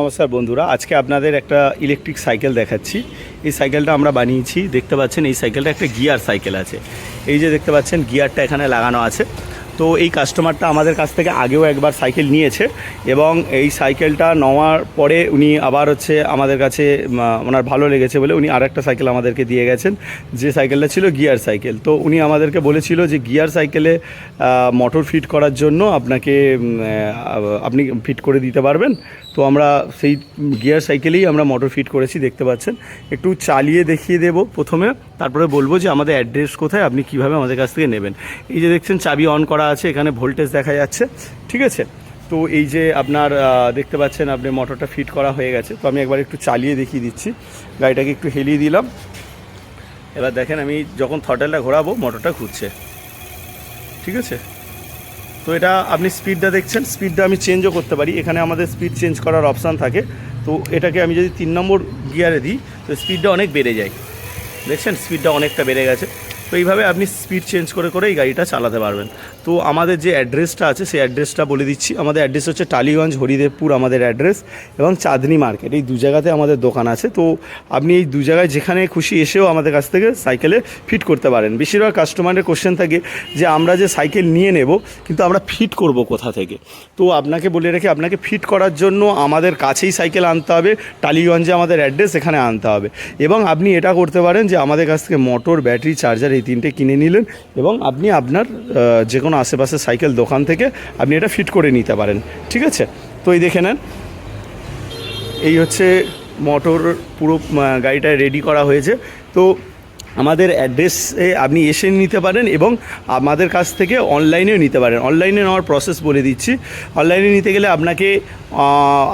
নমস্কার বন্ধুরা, আজকে আপনাদের একটা ইলেকট্রিক সাইকেল দেখাচ্ছি। এই সাইকেলটা আমরা বানিয়েছি, দেখতে পাচ্ছেন এই সাইকেলটা একটা গিয়ার সাইকেল আছে। এই যে দেখতে পাচ্ছেন গিয়ারটা এখানে লাগানো আছে। তো এই কাস্টমারটা আমাদের কাছ থেকে আগেও একবার সাইকেল নিয়েছে এবং এই সাইকেলটা নেওয়ার পরে উনি আবার হচ্ছে আমাদের কাছে ওনার ভালো লেগেছে বলে উনি আরেকটা সাইকেল আমাদেরকে দিয়ে গেছেন, যে সাইকেলটা ছিল গিয়ার সাইকেল তো উনি আমাদেরকে বলেছিল যে গিয়ার সাইকেলে মোটর ফিট করার জন্য আপনাকে আপনি ফিট করে দিতে পারবেন। তো আমরা সেই গিয়ার সাইকেলেই আমরা মোটর ফিট করেছি, দেখতে পাচ্ছেন। একটু চালিয়ে দেখিয়ে দেব প্রথমে। তারপরে বলব যে আমাদের অ্যাড্রেস কোথায়, আপনি কীভাবে আমাদের কাছ থেকে নেবেন। এই যে দেখছেন, চাবি অন করা আছে, এখানে ভোল্টেজ দেখা যাচ্ছে, ঠিক আছে? তো এই যে আপনার দেখতে পাচ্ছেন, আপনি মোটরটা ফিট করা হয়ে গেছে। তো আমি একবার একটু চালিয়ে দেখিয়ে দিচ্ছি। গাড়িটাকে একটু হেলিয়ে দিলাম। এবার দেখেন, আমি যখন থটেলটা ঘোরাবো মোটরটা ঘুরছে। ঠিক আছে? তো এটা আপনি স্পিডটা দেখছেন স্পিডটা আমি চেঞ্জও করতে পারি। এখানে আমাদের স্পিড চেঞ্জ করার অপশান থাকে। তো এটাকে আমি যদি তিন নম্বর গিয়ারে দিই, তো স্পিডটা অনেক বেড়ে যায়। দেখছেন? স্পিডটা অনেকটা বেড়ে গেছে। তো এইভাবে আপনি স্পিড চেঞ্জ করে করে এই গাড়িটা চালাতে পারবেন। তো আমাদের যে অ্যাড্রেসটা আছে, সেই অ্যাড্রেসটা বলে দিচ্ছি। আমাদের অ্যাড্রেস হচ্ছে টালিগঞ্জ, হরিদেবপুর আমাদের অ্যাড্রেস এবং চাঁদনি মার্কেট এই দু জায়গাতে আমাদের দোকান আছে। তো আপনি এই দু জায়গায় যেখানে খুশি এসেও আমাদের কাছ থেকে সাইকেলে ফিট করতে পারেন। বেশিরভাগ কাস্টমারের কোশ্চেন থাকে যে, আমরা যে সাইকেল নিয়ে নেব, কিন্তু আমরা ফিট করব কোথা থেকে? তো আপনাকে বলে রেখে, আপনাকে ফিট করার জন্য আমাদের কাছেই সাইকেল আনতে হবে। টালিগঞ্জে আমাদের অ্যাড্রেস এখানে আনতে হবে। এবং আপনি এটা করতে পারেন যে, আমাদের কাছ থেকে মোটর ব্যাটারি চার্জার এই তিনটে কিনে নিলেন এবং আপনি আপনার যে কোনো আশেপাশে সাইকেল দোকান থেকে আপনি এটা ফিট করে নিতে পারেন, ঠিক আছে? তো এই দেখে নেন, এই হচ্ছে মোটর পুরো গাড়িটা রেডি করা হয়েছে। তো আমাদের অ্যাড্রেসে আপনি এসে নিতে পারেন এবং আমাদের কাছ থেকে অনলাইনেও নিতে পারেন। অনলাইনে নেওয়ার প্রসেস বলে দিচ্ছি। অনলাইনে নিতে গেলে আপনাকে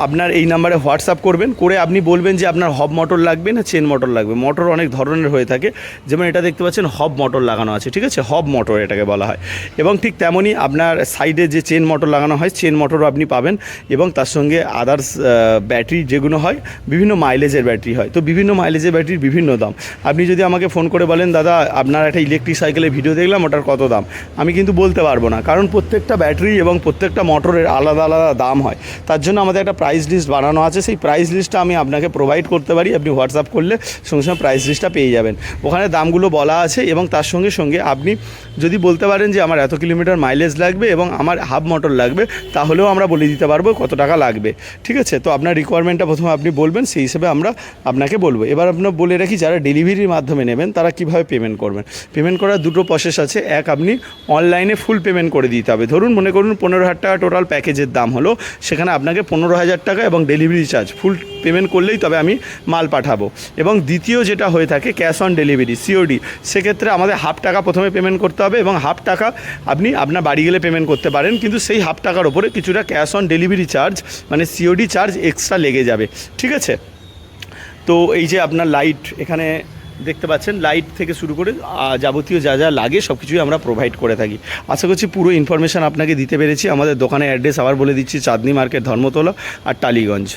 আপনার এই নাম্বারে হোয়াটসঅ্যাপ করবেন, করে আপনি বলবেন যে আপনার হব মোটর লাগবে না চেন মোটর লাগবে। মোটর অনেক ধরনের হয়ে থাকে। যেমন এটা দেখতে পাচ্ছেন, হব মোটর লাগানো আছে, ঠিক আছে? হব মোটর এটাকে বলা হয়। এবং ঠিক তেমনই আপনার সাইডে যে চেন মোটর লাগানো হয়, চেন মোটরও আপনি পাবেন। এবং তার সঙ্গে আদার্স ব্যাটারি যেগুলো হয়, বিভিন্ন মাইলেজের ব্যাটারি হয়। তো বিভিন্ন মাইলেজের ব্যাটারির বিভিন্ন দাম। আপনি যদি আমাকে ফোন করে বলেন, দাদা, আপনার একটা ইলেকট্রিক সাইকেলের ভিডিও দেখলাম, ওটার কত দাম? আমি কিন্তু বলতে পারব না। কারণ প্রত্যেকটা ব্যাটারি এবং প্রত্যেকটা মোটরের আলাদা আলাদা দাম হয়। তার জন্য আমাদের একটা প্রাইস লিস্ট বানানো আছে। সেই প্রাইস লিস্টটা আমি আপনাকে প্রোভাইড করতে পারি। আপনি হোয়াটসঅ্যাপ করলে সঙ্গে সঙ্গে প্রাইস লিস্টটা পেয়ে যাবেন। ওখানে দামগুলো বলা আছে এবং তার সঙ্গে সঙ্গে আপনি যদি বলতে পারেন যে আমার এত কিলোমিটার মাইলেজ লাগবে এবং আমার হাফ মোটর লাগবে, তাহলেও আমরা বলে দিতে পারব কত টাকা লাগবে। ঠিক আছে? তো আপনার রিকোয়ারমেন্টটা প্রথমে আপনি বলবেন, সেই হিসেবে আমরা আপনাকে বলব। এবার আপনার বলে রাখি, যারা ডেলিভারির মাধ্যমে নেবেন, তারা কীভাবে পেমেন্ট করবেন? পেমেন্ট করার দুটো প্রসেস আছে। এক, আপনি অনলাইনে ফুল পেমেন্ট করে দিতে হবে। ধরুন, মনে করুন পনেরো হাজার টাকা টোটাল প্যাকেজের দাম হলো। সেখানে আপনাকে পনেরো হাজার টাকা এবং ডেলিভারি চার্জ ফুল পেমেন্ট করলেই তবে আমি মাল পাঠাবো। এবং দ্বিতীয় যেটা হয়ে থাকে ক্যাশ অন ডেলিভারি সিওডি সেক্ষেত্রে আমাদের হাফ টাকা প্রথমে পেমেন্ট করতে হবে এবং হাফ টাকা আপনি আপনার বাড়ি গেলে পেমেন্ট করতে পারেন, কিন্তু সেই হাফ টাকার ওপরে কিছুটা ক্যাশ অন ডেলিভারি চার্জ মানে সিওডি চার্জ এক্সট্রা লেগে যাবে। ঠিক আছে? তো এই যে আপনার লাইট এখানে দেখতে পাচ্ছেন লাইট থেকে শুরু করে যাবতীয় যা যা লাগে সব কিছুই আমরা প্রোভাইড করে থাকি। আশা করছি পুরো ইনফরমেশান আপনাকে দিতে পেরেছি। আমাদের দোকানের অ্যাড্রেস আবার বলে দিচ্ছি, চাঁদনি মার্কেট ধর্মতলা আর টালিগঞ্জ।